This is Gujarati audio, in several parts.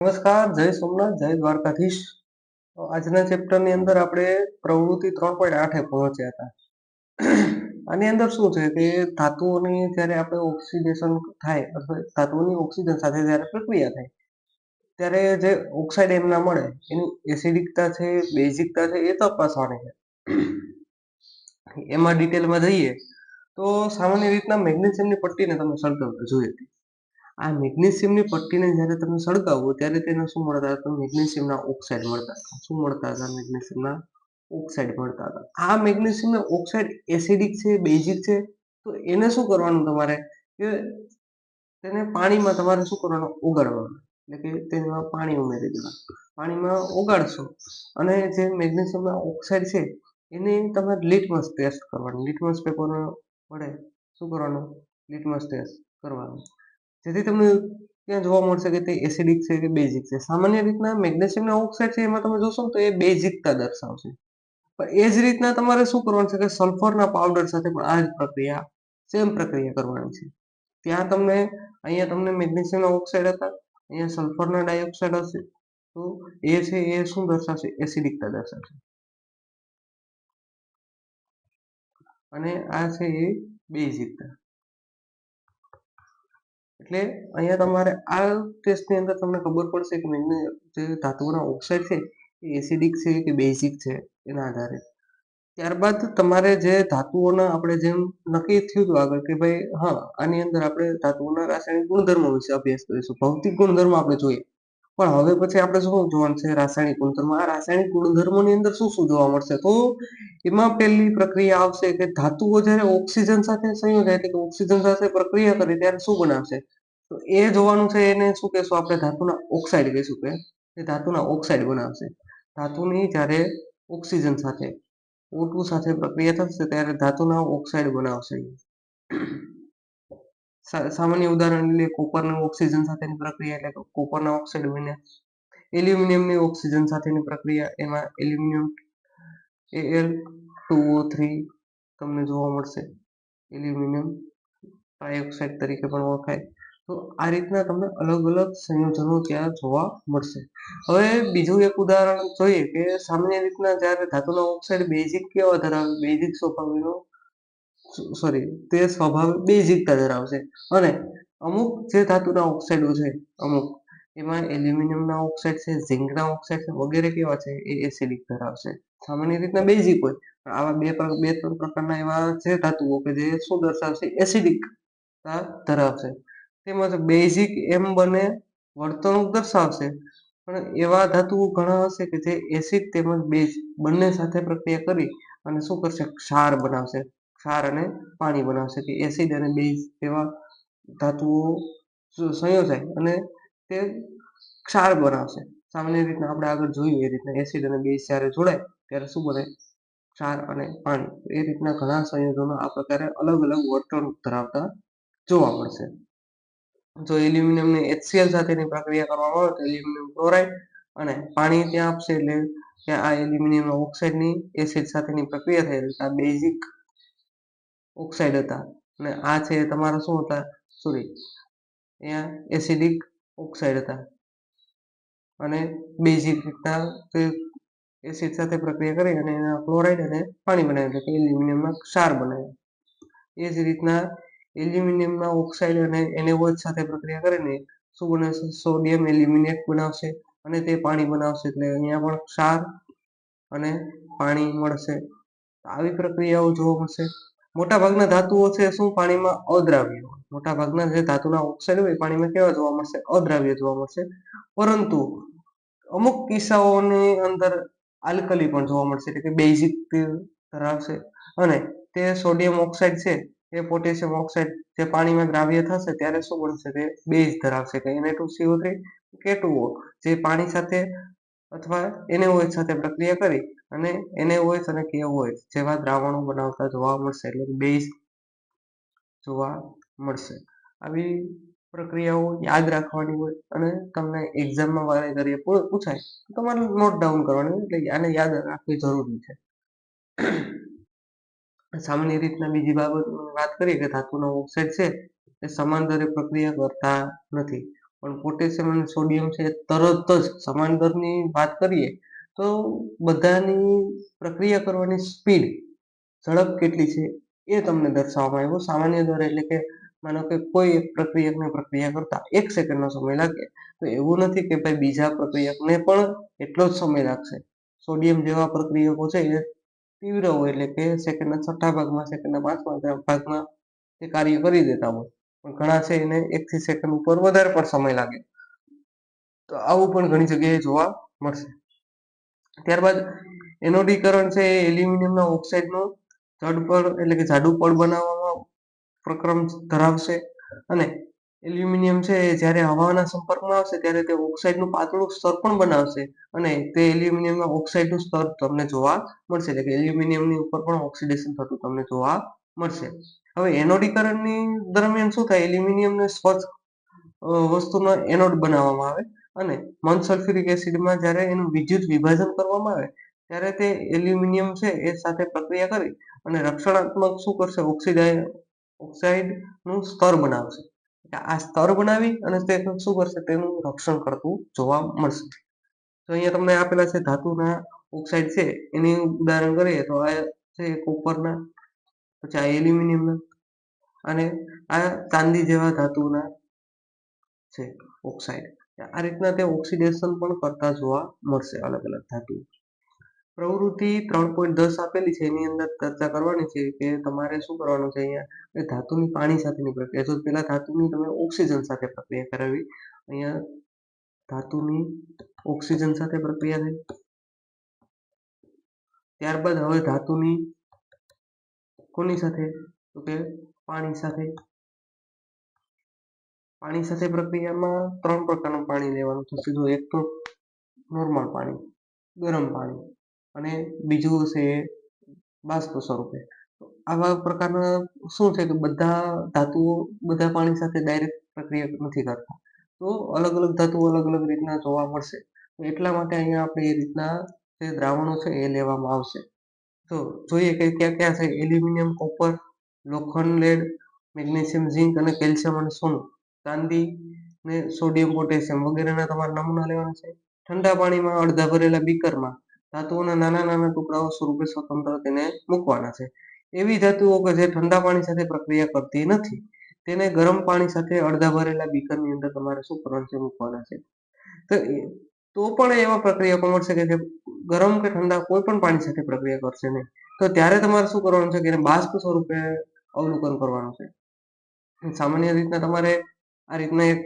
નમસ્કાર, જય સોમનાથ, જય દ્વારકાધીશ. આજના આજના ચેપ્ટરની અંદર આપણે પ્રવૃત્તિ ત્રણ પોઈન્ટ આઠે પહોંચ્યા હતા. આની અંદર શું છે કે ધાતુઓની જ્યારે આપણે ઓક્સિડેશન થાય, અથવા ધાતુઓની ઓક્સિજન સાથે જ્યારે પ્રક્રિયા થાય, ત્યારે જે ઓક્સાઇડ એમના મળે, એની એસિડિકતા છે, બેઝિકતા છે, એ તપાસવાની છે. એમાં ડિટેલમાં જઈએ, તો સામાન્ય રીતના મેગ્નેશિયમની પટ્ટીને તમે સળગાવતા જોઈ હતી. આ મેગ્નેશિયમની પટ્ટીને જ્યારે તમે સળગાવો ત્યારે તેને શું મળતા હતા? મેગ્નેશિયમના ઓક્સાઇડ મળતા હતા. શું મળતા હતા? મેગ્નેશિયમના ઓક્સાઇડ મળતા હતા. આ મેગ્નેશિયમના ઓક્સાઇડ એસિડિક છે, બેઝિક છે, તો એને શું કરવાનું તમારે? કે તેને પાણીમાં તમારે શું કરવાનું? ઓગાળવાનું. એટલે કે તેમાં પાણી ઉમેરી દેવાનું. પાણીમાં ઓગાળશો અને જે મેગ્નેશિયમના ઓક્સાઇડ છે, એને તમારે લીટમસ ટેસ્ટ કરવાનું. લીટમસ પેપર વડે શું કરવાનું? લીટમસ ટેસ્ટ કરવાનું. જેથી તમને ત્યાં જોવા મળશે કે તે એસિડિક છે કે બેઝિક છે? સામાન્ય રીતના મેગ્નેશિયમના ઓક્સાઇડ છે એમાં તમે જોશો તો એ બેઝિકતા દર્શાવશે. પણ એ જ રીતના તમારે શું કરવાનું છે કે સલ્ફરના પાવડર સાથે પણ આ જ પ્રક્રિયા સેમ પ્રક્રિયા કરવાની છે. ત્યાં તમને, અહીંયા તમને મેગ્નેશિયમના ઓક્સાઇડ હતા, અહીંયા સલ્ફરના ડાયોક્સાઇડ હશે, તો એ છે એ શું દર્શાવશે? એસિડિકતા દર્શાવશે. અને આ છે એ બેઝિકતા એટલે અહીંયા તમારે આ ટેસ્ટની અંદર તમને ખબર પડશે કે મેગ્ને જે ધાતુઓના ઓક્સાઇડ છે એ એસિડિક છે કે બેઝિક છે એના આધારે. ત્યારબાદ તમારે જે ધાતુઓના આપણે જેમ નક્કી થયું હતું આગળ કે ભાઈ હા, આની અંદર આપણે ધાતુઓના રાસાયણિક ગુણધર્મો વિશે અભ્યાસ કરીશું. ભૌતિક ગુણધર્મો આપણે જોઈએ. પણ હવે પછી આપણે શું જોવાનું છે? રાસાયણિક ગુણધર્મો. આ રાસાયણિક ગુણધર્મોની અંદર શું શું જોવા મળશે? તો એમાં પહેલી પ્રક્રિયા આવશે કે ધાતુઓ જ્યારે ઓક્સિજન સાથે સંયોજાય એટલે કે ઓક્સિજન સાથે પ્રક્રિયા કરે ત્યારે શું બનાવશે? તો એ જોવાનું છે, એને શું કહેશું આપણે? ધાતુના ઓક્સાઇડ કહીશું કે એ ધાતુના ઓક્સાઇડ બનાવશે. ધાતુની જ્યારે ઓક્સિજન સાથે ઓટુ સાથે પ્રક્રિયા થશે ત્યારે ધાતુના ઓક્સાઇડ બનાવશે. સામાન્ય ઉદાહરણ લઈએ, કોપરના ઓક્સિજન સાથેની પ્રક્રિયા એટલે કોપરના ઓક્સાઇડ બને એલ્યુમિનિયમની ઓક્સિજન સાથેની પ્રક્રિયા એમાં એલ્યુમિનિયમ એલ ટુ થ્રી તમને જોવા મળશે. એલ્યુમિનિયમ ટ્રાયોક્સાઇડ તરીકે પણ ઓળખાય. તો આ રીતના તમને અલગ અલગ સંયોજનો ત્યાં જોવા મળશે. હવે બીજું એક ઉદાહરણ જોઈએ કે સામાન્ય રીતના જ્યારે ધાતુના ઓક્સાઇડ બેઝિક કેવા ધરાવે? બેઝિક સ્વભાવનો સોરી તે સ્વભાવે બેઝિકતા ધરાવશે. અને અમુક જે ધાતુના ઓક્સાઇડો છે, અમુક, એમાં એલ્યુમિનિયમના ઓક્સાઇડ છે ઝીંકના ઓક્સાઇડ છે, વગેરે કેવા છે, એ એસિડિક ધરાવશે. સામાન્ય રીતના બેઝિક હોય, પણ આવા બે બે ત્રણ પ્રકારના એવા છે ધાતુઓ કે જે શું દર્શાવશે એસિડિક ધરાવશે. તેમજ બેઝિક એમ બને વર્તણૂક દર્શાવશે. પણ એવા ધાતુઓ ઘણા હશે કે જે એસિડ તેમજ બેઝ બંને સાથે પ્રક્રિયા કરી અને શું કરશે, ક્ષાર બનાવશે. ક્ષાર અને પાણી બનાવશે કે એસિડ અને બેઝ એવા ધાતુઓ સંયોજાય અને તે ક્ષાર બનાવશે. સામાન્ય રીતના આપણે આગળ જોયું એ રીતના એસિડ અને બેઝ જ્યારે જોડાય ત્યારે શું બને? ક્ષાર અને પાણી. એ રીતના ઘણા સંયોજનો આ પ્રકારે અલગ અલગ વર્તણૂક ધરાવતા જોવા મળશે. જો એલ્યુમિનિયમને એચસીએલ સાથેની પ્રક્રિયા કરવામાં આવે તો એલ્યુમિનિયમ ક્લોરાઇડ અને પાણી ત્યાં આપશે એટલે ત્યાં આ એલ્યુમિનિયમ ઓક્સાઇડની એસિડ સાથેની પ્રક્રિયા થઈ આ બેઝિક ઓક્સાઇડ હતા. અને આ છે તમારા શું હતા? સોરી, અહીંયા એસિડિક ઓક્સાઇડ હતા. અને બેઝિક રીતના એસિડ સાથે પ્રક્રિયા કરી અને એના ક્લોરાઇડ અને પાણી બનાવ્યું એટલે કે એલ્યુમિનિયમના ક્ષાર બનાવ્યા. એ જ રીતના એલ્યુમિનિયમના ઓક્સાઇડ અને NaOH સાથે પ્રક્રિયા કરીને શું બનાવશે સોડિયમ એલ્યુમિનેટ બનાવશે અને તે પાણી બનાવશે. એટલે અહીંયા પણ ક્ષાર અને પાણી મળશે. આવી પ્રક્રિયાઓ જોવા મળશે. મોટાભાગના ધાતુઓ છે શું? પાણીમાં અદ્રાવ્ય. હોય મોટાભાગના જે ધાતુના ઓક્સાઇડ હોય પાણીમાં કેવા જોવા મળશે? અદ્રાવ્ય જોવા મળશે. પરંતુ અમુક કિસ્સાઓની અંદર આલ્કલી પણ જોવા મળશે, એટલે કે બેઝિક ધરાવશે. અને તે સોડિયમ ઓક્સાઇડ છે, એ પોટેશિયમ ઓક્સાઇડ જે પાણીમાં દ્રાવ્ય થશે, ત્યારે શું બનશે? તે બેઝ ધરાવશે. કે Na2CO3 કે ટુઓ જે પાણી સાથે અથવા NaOH સાથે પ્રક્રિયા કરી અને NaOH અને કેઓએચ જેવા દ્રાવણો બનાવતા જોવા મળશે એટલે બેઝ જોવા મળશે. આવી પ્રક્રિયાઓ યાદ રાખવાની હોય અને તમને એક્ઝામમાં વારે ઘડીએ પૂછાય, તો તમારે નોટ ડાઉન કરવાની એટલે આને યાદ રાખવી જરૂરી છે. સામાન્ય રીતના બીજી બાબત વાત કરીએ કે ધાતુનો ઓક્સાઇડ છે એ સમાન દરે પ્રક્રિયા કરતા નથી. પણ પોટેશિયમ અને સોડિયમ છે તરત જ સમાન દરની વાત કરીએ તો બધાની પ્રક્રિયા કરવાની સ્પીડ ઝડપ કેટલી છે એ તમને દર્શાવવામાં આવ્યું. સામાન્ય દર એટલે કે માનો કે કોઈ એક પ્રક્રિયકને પ્રક્રિયા કરતા એક સેકન્ડનો સમય લાગે તો એવું નથી કે ભાઈ બીજા પ્રક્રિયકને પણ એટલો જ સમય લાગશે. સોડિયમ જેવા પ્રક્રિયકો છે એ તીવ્ર હોય એટલે કે સેકન્ડના છઠ્ઠા ભાગમાં, સેકન્ડના પાંચમા ભાગમાં એ કાર્ય કરી દેતા હોય. પણ ઘણા છે એને એકથી સેકન્ડ ઉપર વધારે પણ સમય લાગે. તો આવું પણ ઘણી જગ્યાએ જોવા મળશે. ત્યારબાદ એનોડીકરણ છે એ એલ્યુમિનિયમના ઓક્સાઇડનું જડ પડ એટલે કે જાડુ પડ બનાવવામાં પ્રક્રમ ધરાવશે અને એલ્યુમિનિયમ છે એ જ્યારે હવાના સંપર્કમાં આવશે ત્યારે તે ઓક્સાઇડનું પાતળું સ્તર પણ બનાવશે અને તે એલ્યુમિનિયમના ઓક્સાઇડનું સ્તર તમને જોવા મળશે. એટલે કે એલ્યુમિનિયમની ઉપર પણ ઓક્સિડેશન થતું તમને જોવા મળશે. હવે એનોડીકરણની દરમિયાન શું થાય? એલ્યુમિનિયમને સ્વચ્છ વસ્તુનો એનોડ બનાવવામાં આવે અને મન સલ્ફ્યુરિક એસિડમાં જ્યારે એનું વિદ્યુત વિભાજન કરવામાં આવે, ત્યારે તે એલ્યુમિનિયમ છે એ સાથે પ્રક્રિયા કરી અને રક્ષણાત્મક શું કરશે? ઓક્સિડાઇઝ ઓક્સાઇડનું સ્તર બનાવશે. આ સ્તર બનાવી અને તે શું કરશે? તેનું રક્ષણ કરતું જોવા મળશે. તો અહીંયા તમને આપેલા છે ધાતુના ઓક્સાઇડ છે. એની ઉદાહરણ કરીએ તો આ છે કોપરના, પછી આ એલ્યુમિનિયમના. અને આ ચાંદી જેવા ધાતુના છે ઓક્સાઇડ આ રીતના તે ઓક્સિડેશન પણ કરતા જોવા મળશે અલગ અલગ ધાતુ. પ્રવૃત્તિ ત્રણ પોઈન્ટ દસ આપેલી છે, એની અંદર ચર્ચા કરવાની છે કે તમારે શું કરવાનું છે અહીંયા? એ ધાતુની પાણી સાથેની પ્રક્રિયા જો પેલા ધાતુની તમે ઓક્સિજન સાથે પ્રક્રિયા કરાવી. અહીંયા ધાતુની ઓક્સિજન સાથે પ્રક્રિયા થઈ. ત્યારબાદ હવે ધાતુની કોની સાથે? તો કે પાણી સાથે. પાણી સાથે પ્રક્રિયામાં ત્રણ પ્રકારનું પાણી લેવાનું થશે. જો એક તો નોર્મલ પાણી, ગરમ પાણી અને બીજું છે બાષ્પ સ્વરૂપે. આવા પ્રકારના શું છે? કે બધા ધાતુઓ બધા પાણી સાથે ડાયરેક્ટ પ્રક્રિયા નથી કરતા. તો અલગ અલગ ધાતુઓ અલગ અલગ રીતના જોવા મળશે. એટલા માટે અહીંયા આપણે એ રીતના જે દ્રાવણો છે એ લેવામાં આવશે. તો જોઈએ કે ક્યાં ક્યાં છે? એલ્યુમિનિયમ, કોપર લોખંડ, લેડ, મેગ્નેશિયમ, ઝીંક અને કેલ્શિયમ અને સોનું. ચાંદી ને સોડિયમ, પોટેશિયમ વગેરેના તમારે નમૂના લેવાના છે. ઠંડા પાણીમાં અડધા ભરેલા બીકરમાં ધાતુઓના નાના નાના ટુકડાઓ સ્વરૂપે સ્વતંત્ર તેને મૂકવાના છે. એવી ધાતુઓ કે જે ઠંડા પાણી સાથે પ્રક્રિયા કરતી નથી. તેને ગરમ પાણી સાથે અડધા ભરેલા બીકરની અંદર તમારે શું કરવાનું છે? મૂકવાના છે. તો તો પણ એવા પ્રક્રિયા પ્રક્રિયકો મળશે કે જે ગરમ કે ઠંડા કોઈ પણ પાણી સાથે પ્રક્રિયા કરશે નહીં. તો ત્યારે તમારે શું કરવાનું છે કે એને બાષ્પ સ્વરૂપે અવલોકન કરવાનું છે. સામાન્ય રીતના તમારે આ રીતના એક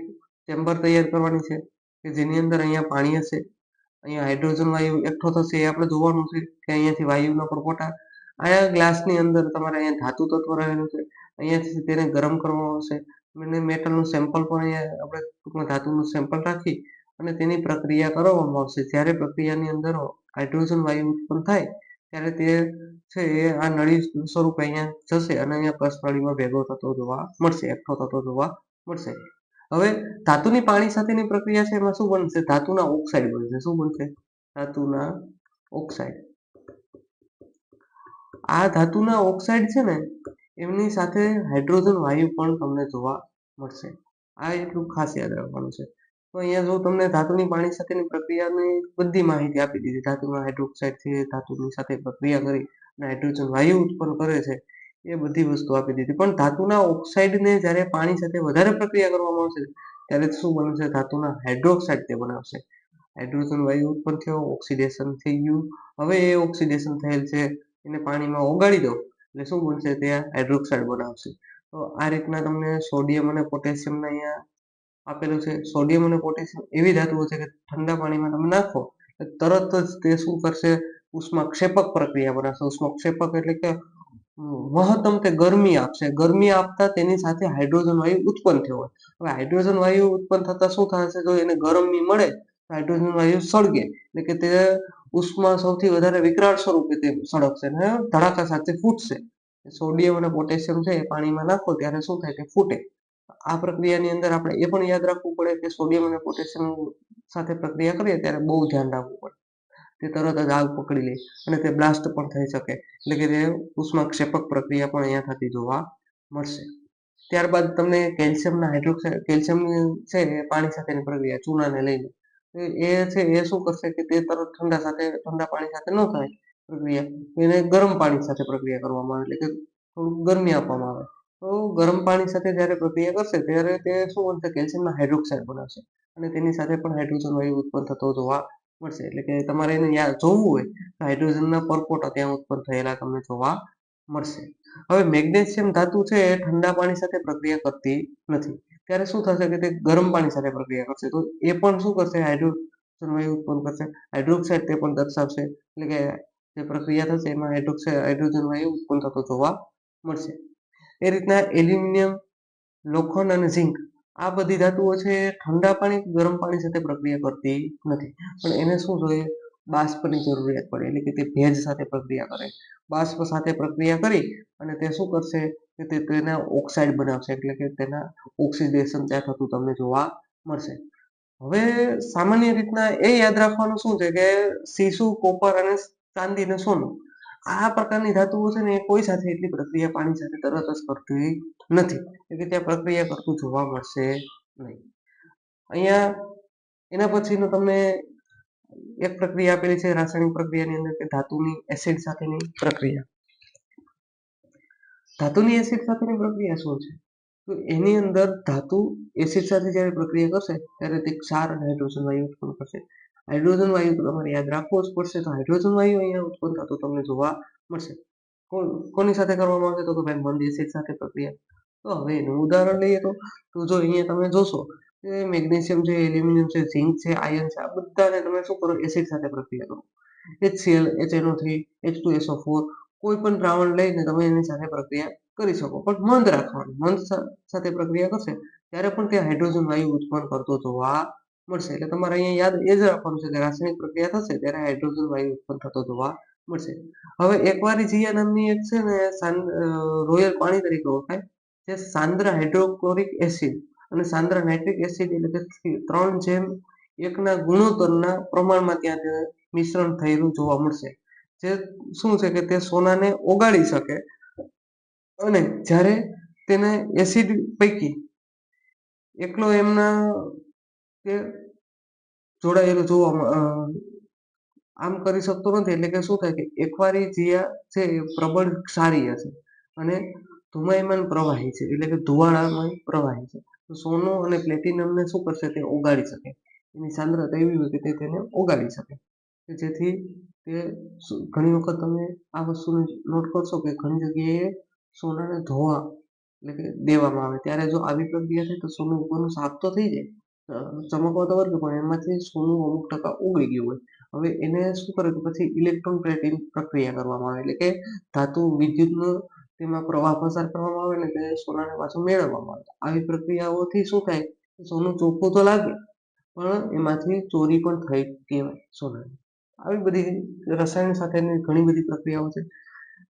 ચેમ્બર તૈયાર કરવાની છે કે જેની અંદર અહીંયા પાણી હશે, અહીંયા હાઇડ્રોજન વાયુ એકઠો થશે એ આપણે જોવાનું છે કે અહીંયાથી વાયુના પરપોટા, અહીંયા ગ્લાસની અંદર તમારે અહીંયા ધાતુ તત્વ રહેલું છે, અહીંયાથી તેને ગરમ કરવામાં આવશે. મેટલનું સેમ્પલ પણ અહીંયા આપણે ટૂંકમાં ધાતુનું સેમ્પલ રાખી અને તેની પ્રક્રિયા કરવામાં આવશે જ્યારે પ્રક્રિયાની અંદર હાઇડ્રોજન વાયુ ઉત્પન્ન થાય, ત્યારે તે છે એ આ નળી સ્વરૂપે અહીંયા જશે અને અહીંયા પ્લસ નળીમાં ભેગો થતો જોવા મળશે, એકઠો થતો જોવા મળશે. હવે ધાતુની પાણી સાથેની પ્રક્રિયા છે, એમાં શું બનશે? ધાતુના ઓક્સાઇડ બનશે. શું બનશે? ધાતુના ઓક્સાઇડ. આ ધાતુના ઓક્સાઇડ છે ને, એમની સાથે હાઇડ્રોજન વાયુ પણ તમને જોવા મળશે. આ એટલું ખાસ યાદ રાખવાનું છે. તો અહીંયા જો તમને ધાતુની પાણી સાથેની પ્રક્રિયાની બધી માહિતી આપી દીધી. ધાતુના હાઇડ્રોક્સાઇડ છે ધાતુની સાથે પ્રક્રિયા કરી અને હાઇડ્રોજન વાયુ ઉત્પન્ન કરે છે, એ બધી વસ્તુ આપી દીધી. પણ ધાતુના ઓક્સાઇડને જ્યારે પાણી સાથે વધારે પ્રક્રિયા કરવામાં આવશે, ત્યારે શું બનશે? ધાતુના હાઇડ્રોક્સાઇડ તે બનાવશે. હાઇડ્રોજન વાયુ ઉત્પન્ન થયો ઓક્સિડેશન થઈ ગયું. હવે એ ઓક્સિડેશન થયેલ છે, એને પાણીમાં ઓગાળી દો. એટલે શું બનશે? તે હાઇડ્રોક્સાઇડ બનાવશે. તો આ રીતના તમને સોડિયમ અને પોટેશિયમના અહીંયા આપેલું છે. સોડિયમ અને પોટેશિયમ એવી ધાતુઓ છે કે ઠંડા પાણીમાં તમે નાખો તરત જ તે શું કરશે? ઉષ્માક્ષેપક પ્રક્રિયા બનાવશે. ઉષ્માક્ષેપક એટલે કે મહત્તમ તે ગરમી આપશે. ગરમી આપતા તેની સાથે હાઇડ્રોજન વાયુ ઉત્પન્ન થયો હોય. હવે હાઇડ્રોજન વાયુ ઉત્પન્ન થતા શું થશે? જો એને ગરમી મળે, તો હાઇડ્રોજન વાયુ સળગે. એટલે કે તે ઉષ્મા સૌથી વધારે વિકરાળ સ્વરૂપે તે સળગશે અને ધડાકા સાથે ફૂટશે. સોડિયમ અને પોટેશિયમ છે એ પાણીમાં નાખો, ત્યારે શું થાય? કે ફૂટે. આ પ્રક્રિયાની અંદર આપણે એ પણ યાદ રાખવું પડે કે સોડિયમ અને પોટેશિયમ સાથે પ્રક્રિયા કરીએ ત્યારે બહુ ધ્યાન રાખવું પડે. તે તરત જ આગ પકડી લે અને તે બ્લાસ્ટ પણ થઈ શકે. એટલે કે તે ઉષ્માક્ષેપક પ્રક્રિયા પણ અહીંયા થતી જોવા મળશે. ત્યારબાદ તમને કેલ્શિયમના હાઇડ્રોક્સાઇડ કેલ્શિયમ છે એ પાણી સાથેની પ્રક્રિયા, ચૂનાને લઈને. એ છે એ શું કરશે કે તે તરત ઠંડા સાથે, ઠંડા પાણી સાથે ન થાય પ્રક્રિયા. એને ગરમ પાણી સાથે પ્રક્રિયા કરવામાં આવે. એટલે કે થોડુંક ગરમી આપવામાં આવે. ગરમ પાણી સાથે જ્યારે પ્રક્રિયા કરશે, ત્યારે તે શું બનશે? કેલ્શિયમના હાઇડ્રોક્સાઇડ બનાવશે. અને તેની સાથે પણ હાઇડ્રોજન વાયુ ઉત્પન્ન થતો જોવા મળશે. એટલે કે તમારે એને યાદ જોવું હોય, તો હાઇડ્રોજનના પરપોટો ત્યાં ઉત્પન્ન થયેલા તમને જોવા મળશે. હવે મેગ્નેશિયમ ધાતુ છે એ ઠંડા પાણી સાથે પ્રક્રિયા કરતી નથી. ત્યારે શું થશે કે તે ગરમ પાણી સાથે પ્રક્રિયા કરશે? તો એ પણ શું કરશે? હાઇડ્રોજન વાયુ ઉત્પન્ન કરશે. હાઇડ્રોક્સાઇડ તે પણ દર્શાવશે. એટલે કે જે પ્રક્રિયા થશે, એમાં હાઇડ્રોક્સાઇડ હાઇડ્રોજન વાયુ ઉત્પન્ન થતો જોવા મળશે. એ રીતના એલ્યુમિનિયમ, લોખંડ અને ઝિંક આ બધી ધાતુઓ છે ઠંડા પાણી, ગરમ પાણી સાથે પ્રક્રિયા કરતી નથી. પણ એને શું જોઈએ? બાષ્પની જરૂરિયાત પડે, એટલે કે તે ભેજ સાથે પ્રક્રિયા કરે. બાષ્પ સાથે પ્રક્રિયા કરી અને તે શું કરશે? કે તે તેના ઓક્સાઇડ બનાવશે, એટલે કે તેના ઓક્સિડેશન ત્યાં થતું તમને જોવા મળશે. હવે સામાન્ય રીતના એ યાદ રાખવાનું શું છે કે સીસુ, કોપર અને ચાંદી ને સોનું આ પ્રકારની ધાતુઓ છે ને એ કોઈ સાથે એટલી પ્રક્રિયા પાણી સાથે તરત જ કરતી નથી. એટલે ત્યાં પ્રક્રિયા કરતું જોવા મળશે નહીં. અહીંયા એના પછીનું તમને એક પ્રક્રિયા આપેલી છે, રાસાયણિક પ્રક્રિયાની અંદર કે ધાતુની એસિડ સાથેની પ્રક્રિયા. ધાતુની એસિડ સાથેની પ્રક્રિયા શું છે? તો એની અંદર ધાતુ એસિડ સાથે જ્યારે પ્રક્રિયા કરશે, ત્યારે તે ક્ષાર અને હાઇડ્રોજન વાયુ ઉત્પન્ન કરશે. હાઇડ્રોજન વાયુ તમારે યાદ રાખવો જ પડશે. તો હાઇડ્રોજન વાયુ અહીંયા ઉત્પન્ન થતું તમને જોવા મળશે. કોની સાથે કરવામાં આવશે તો કે ભાઈ મંદ એસિડ સાથે પ્રક્રિયા. તો હવે એનું ઉદાહરણ લઈએ તો તો જો અહીંયા તમે જોશો કે મેગ્નેશિયમ છે, એલ્યુમિનિયમ છે ઝિંક છે આયર્ન છે, આ બધાને તમે શું કરો? એસિડ સાથે પ્રક્રિયા કરો. HCl HNO3 H2SO4 કોઈ પણ દ્રાવણ લઈને તમે એની સાથે પ્રક્રિયા કરી શકો. પણ મંદ રાખવાનું, મંદ સાથે પ્રક્રિયા કરશે, ત્યારે પણ તે હાઇડ્રોજન વાયુ ઉત્પન્ન કરતો જોવા મળશે. એટલે તમારે અહીંયા યાદ એ જ રાખવાનું છે કે રાસાયણિક પ્રક્રિયા થશે ત્યારે હાઇડ્રોજન વાયુ ઉત્પન્ન થતો જોવા મળશે. હવે એકવારી જીયા નામની એક છે ને રોયલ પાણી તરીકે ઓળખાય, જે સાંદ્ર હાઇડ્રોક્લોરિક એસિડ અને સાંદ્ર નાઇટ્રિક એસિડ એટલે કે ત્રણ જેમ એકના ગુણોત્તરના પ્રમાણમાં ત્યાં મિશ્રણ થયેલું જોવા મળશે. જે શું છે કે તે સોનાને ઓગાળી શકે અને જ્યારે તેને એસિડ પૈકી એકલો એમના તે જોડાયેલું જોવા આમ કરી શકતો નથી. એટલે કે શું થાય કે એકવારી જીયા છે એ પ્રબળ ક્ષારીય છે અને ધુમાયમાન પ્રવાહી છે. એટલે કે ધુવાળામય પ્રવાહી છે. તો સોનું અને પ્લેટિનમને શું કરશે તે ઓગાળી શકે. એની સાંદ્રતા એવી હોય કે તે તેને ઓગાળી શકે. કે જેથી તે ઘણી વખત તમે આ વસ્તુને નોટ કરશો કે ઘણી જગ્યાએ સોનાને ધોવા, એટલે કે દેવામાં આવે. ત્યારે જો આવી પ્રક્રિયા થાય તો સોનું ઉપરનું સાફ તો થઈ જાય. ચમકવા તો વર્ગ પણ એમાંથી સોનું અમુક ટકા ઉગી ગયું હોય. હવે એને શું કરે તો પછી ઇલેક્ટ્રોન પ્લેટિંગ પ્રક્રિયા કરવામાં આવે, એટલે કે ધાતુ વિદ્યુતનો તેમાં પ્રવાહ પસાર કરવામાં આવે ને તે સોનાને પાછું મેળવવામાં આવે. આવી પ્રક્રિયાઓથી શું થાય? સોનું ચોખ્ખું તો લાગે, પણ એમાંથી ચોરી પણ થઈ કહેવાય સોનાની. આવી બધી રસાયણ સાથેની ઘણી બધી પ્રક્રિયાઓ છે.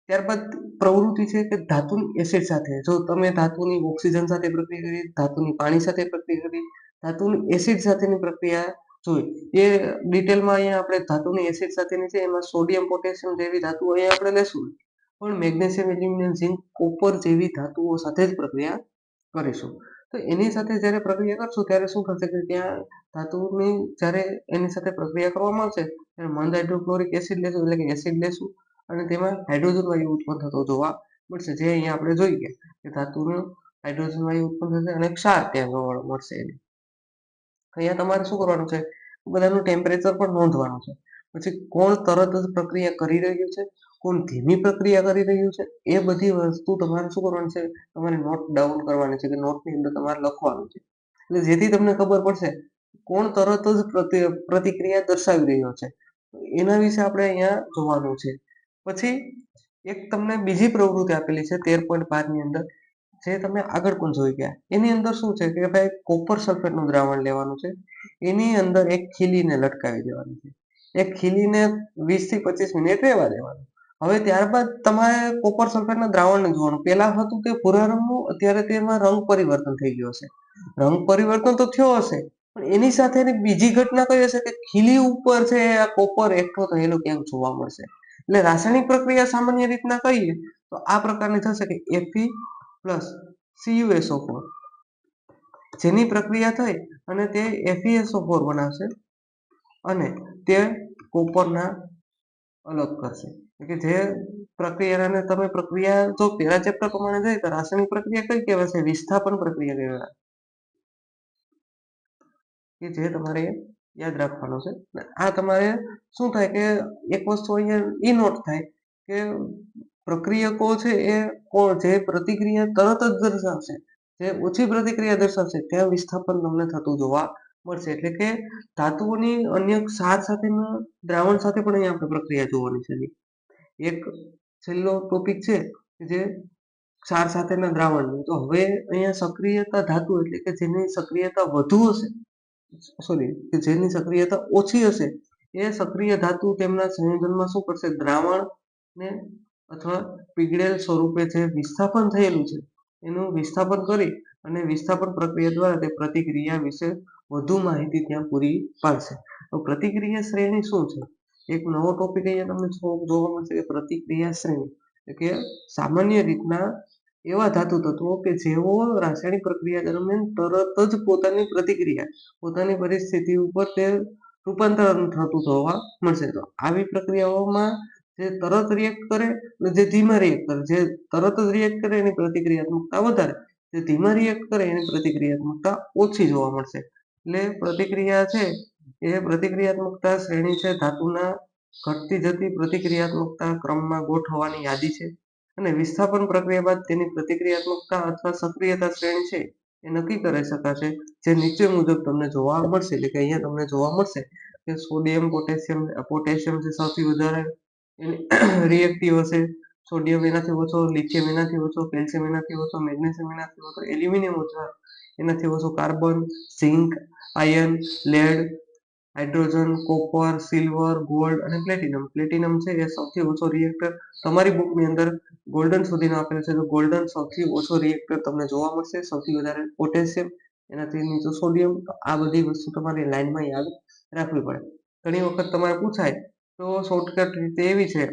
ત્યારબાદ પ્રવૃત્તિ છે કે ધાતુની એસિડ સાથે. જો તમે ધાતુની ઓક્સિજન સાથે પ્રક્રિયા કરી, ધાતુની પાણી સાથે પ્રક્રિયા કરી ધાતુની એસિડ સાથેની પ્રક્રિયા જોઈ. એ ડિટેલમાં અહીંયા આપણે ધાતુની એસિડ સાથેની છે, એમાં સોડિયમ પોટેશિયમ જેવી ધાતુઓ અહીંયા આપણે લેશું. પણ મેગ્નેશિયમ એલ્યુમિનિયમ ઝિંક કોપર જેવી ધાતુઓ સાથે જ પ્રક્રિયા કરીશું. તો એની સાથે જ્યારે પ્રક્રિયા કરશું, ત્યારે શું થશે કે ત્યાં ધાતુની જ્યારે એની સાથે પ્રક્રિયા કરવામાં આવશે, ત્યારે મંદ હાઇડ્રોક્લોરિક એસિડ લેશું, એટલે કે એસિડ લેશું. અને તેમાં હાઇડ્રોજન વાયુ ઉત્પન્ન થતો જોવા મળશે. જે અહીંયા આપણે જોઈએ કે ધાતુનું હાઇડ્રોજન વાયુ ઉત્પન્ન થશે અને ક્ષાર ત્યાં જોવા મળશે એને. અહીંયા તમારે શું કરવાનું છે? બધાનું ટેમ્પરેચર પણ નોંધવાનું છે. પછી કોણ તરત જ પ્રક્રિયા કરી રહ્યું છે? કોણ ધીમી પ્રક્રિયા કરી રહ્યું છે? એ બધી વસ્તુ તમારે શું કરવાની છે? તમારે નોટ ડાઉન કરવાની છે કે નોટની અંદર તમારે લખવાનું છે. એટલે જેથી તમને ખબર પડશે, કોણ તરત જ પ્રતિક્રિયા દર્શાવી રહ્યો છે. એના વિશે આપણે અહીંયા જોવાનું છે. પછી એક તમને બીજી પ્રવૃત્તિ આપેલી છે તેર પોઈન્ટ પાંચની અંદર. જે તમે આગળ પણ જોઈ ગયા એની અંદર શું છે કે ભાઈ કોપર સલ્ફેટનું દ્રાવણ લેવાનું છે. એની અંદર એક ખીલીને લટકાવી દેવાની છે. એક ખીલીને વીસથી પચીસ મિનિટ રહેવા દેવાનું. હવે ત્યારબાદ તમારે કોપર સલ્ફેટના દ્રાવણને જોવાનું. પેલા હતું તે ભૂરા રંગનું, અત્યારે તેમાં રંગ પરિવર્તન થઈ ગયો હશે. રંગ પરિવર્તન તો થયો હશે, પણ એની સાથેની બીજી ઘટના કઈ હશે કે ખીલી ઉપર છે આ કોપર એકઠો થયેલો ક્યાંક જોવા મળશે? એટલે રાસાયણિક પ્રક્રિયા સામાન્ય રીતના કહીએ તો આ પ્રકારની થશે કે એફી પ્લસ સીયુએસઓ ફોર. જેની પ્રક્રિયા થઈ અને તે એફઈએસઓ ફોર બનાવશે અને તે કોપરના અલગ કરશે. કે જે પ્રક્રિયાને તમે પ્રક્રિયા, જો પહેલા ચેપ્ટર પ્રમાણે જોઈએ તો રાસાયણિક પ્રક્રિયા કઈ કહેવાય વિસ્થાપન પ્રક્રિયા કહેવાય. કે જે તમારે યાદ રાખવાનું છે. આ તમારે શું થાય કે એક વસ્તુ અહીંયા ઈ નોટ થાય કે પ્રક્રિયકો છે એ કોણ? જે પ્રતિક્રિયા તરત જ દર્શાવશે. જે ઓછી પ્રતિક્રિયા દર્શાવશે, ત્યાં વિસ્થાપન તમને થતું જોવા મળશે. એટલે કે ધાતુઓની અન્ય સાત સાથેના દ્રાવણ સાથે પણ અહીંયા આપણે પ્રક્રિયા જોવાની છે. એક છેલ્લો ટોપિક છે જે ક્ષાર સાથેના દ્રાવણનું. તો હવે અહીંયા સક્રિયતા ધાતુ એટલે કે જેની સક્રિયતા વધુ હશે સોરી કે જેની સક્રિયતા ઓછી હશે, એ સક્રિય ધાતુ તેમના સંયોજનમાં શું કરશે? દ્રાવણ ને અથવા પીગળેલ સ્વરૂપે જે વિસ્થાપન થયેલું છે, એનું વિસ્થાપન કરી અને વિસ્થાપન પ્રક્રિયા દ્વારા તે પ્રતિક્રિયા વિશે વધુ માહિતી ત્યાં પૂરી પાડશે. તો પ્રતિક્રિયા શ્રેણી શું છે? એક નવો ટોપિક અહીંયા તમને જોવા મળશે કે પ્રતિક્રિયા શ્રેણી કે સામાન્ય રીતના એવા ધાતુ તત્વો કે જેઓ રાસાયણિક પ્રક્રિયા દરમિયાન તરત જ પોતાની પ્રતિક્રિયા, પોતાની પરિસ્થિતિ ઉપર તે રૂપાંતરણ થતું જોવા મળશે. તો આવી પ્રક્રિયાઓમાં જે તરત રિએક્ટ કરે જે ધીમા રિએક્ટ કરે. જે તરત જ રિએક્ટ કરે એની પ્રતિક્રિયાત્મકતા વધારે. જે ધીમા રિએક્ટ કરે એની પ્રતિક્રિયાત્મકતા ઓછી જોવા મળશે. એટલે પ્રતિક્રિયા છે એ પ્રતિક્રિયાત્મકતા શ્રેણી છે ધાતુના ઘટતી જતી પ્રતિક્રિયાત્મકતા ક્રમમાં ગોઠવવાની યાદી છે. અને વિસ્થાપન પ્રક્રિયા બાદ તેની પ્રતિક્રિયાત્મકતા અથવા સક્રિયતા શ્રેણી છે એ નક્કી કરી શકાશે. જે નીચે મુજબ તમને જોવા મળશે, એટલે કે અહીંયા તમને જોવા મળશે કે સોડિયમ, પોટેશિયમ પોટેશિયમ છે સૌથી વધારે રિએક્ટિવ હશે સોડિયમ એનાથી ઓછો લિથિયમ એનાથી ઓછો કેલ્શિયમ એનાથી ઓછો મેગ્નેશિયમ એનાથી ઓછો એલ્યુમિનિયમ ઓછા, એનાથી ઓછો carbon zinc iron lead hydrogen copper silver gold અને પ્લેટિનમ પ્લેટિનમ છે એ સૌથી ઓછો રિએક્ટર તમારી બુકની અંદર ગોલ્ડન સુધીનો આપેલો છે. તો ગોલ્ડન સૌથી ઓછો રિએક્ટર તમને જોવા મળશે. સૌથી વધારે પોટેશિયમ એનાથી નીચે સોડિયમ આ બધી વસ્તુ તમારી લાઈનમાં યાદ રાખવી પડે. ઘણી વખત તમારે પૂછાય તો શોર્ટકટ રીતે એવી છે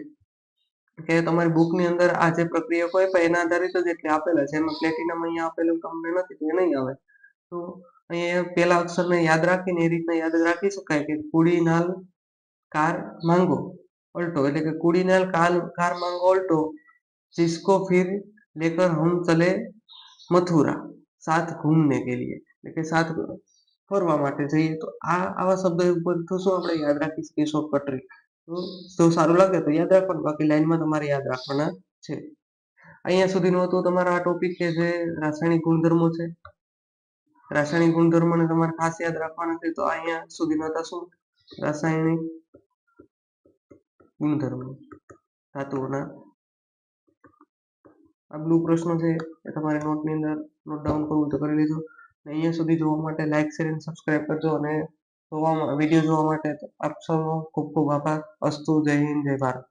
કે તમારી બુકની અંદર આ જે પ્રક્રિયા હોય પણ એના આધારિત જ એટલે આપેલા છે એમાં પ્લેટિનમ અહીંયા આપેલું તમને નથી તો એ નહીં આવે તો અહીંયા પેલા અક્ષરને યાદ રાખીને એ રીતના યાદ રાખી શકાય કે કુડીનાલ કાર માંગો અલ્ટો એટલે કે કુડીનાલ કાર કાર માંગો અલ્ટો जिसको फिर लेकर हम चले મથુરા સાથ ઘૂમને કે લીએ એટલે કે સાથ ફરવા માટે જઈએ તો આ આવા શબ્દ ઉપર તો શું આપણે યાદ રાખી શકીએ શોર્ટકટ ટ્રીક તો જો સારું લાગે. તો યાદ રાખવાનું. બાકી લાઈનમાં તમારે યાદ રાખવાના છે. અહીંયા સુધીનું હતું તમારા આ ટોપિક કે જે રાસાયણિક ગુણધર્મો છે? રાસાયણિક ગુણધર્મોને તમારે ખાસ યાદ રાખવાના છે તો અહીંયા સુધીના હતા શું? રાસાયણિક ગુણધર્મો. ધાતુઓના. આ બ્લુ પ્રશ્ન છે એ તમારે નોટની અંદર નોટ ડાઉન કરવું તો કરી લીધું અહીંયા સુધી જોવા માટે લાઈક શેર અને સબસ્ક્રાઇબ કરજો અને જોવામાં વીડિયો જોવા માટે આપ સૌનો ખૂબ ખૂબ આભાર. અસ્તુ જય હિન્દ જય ભારત.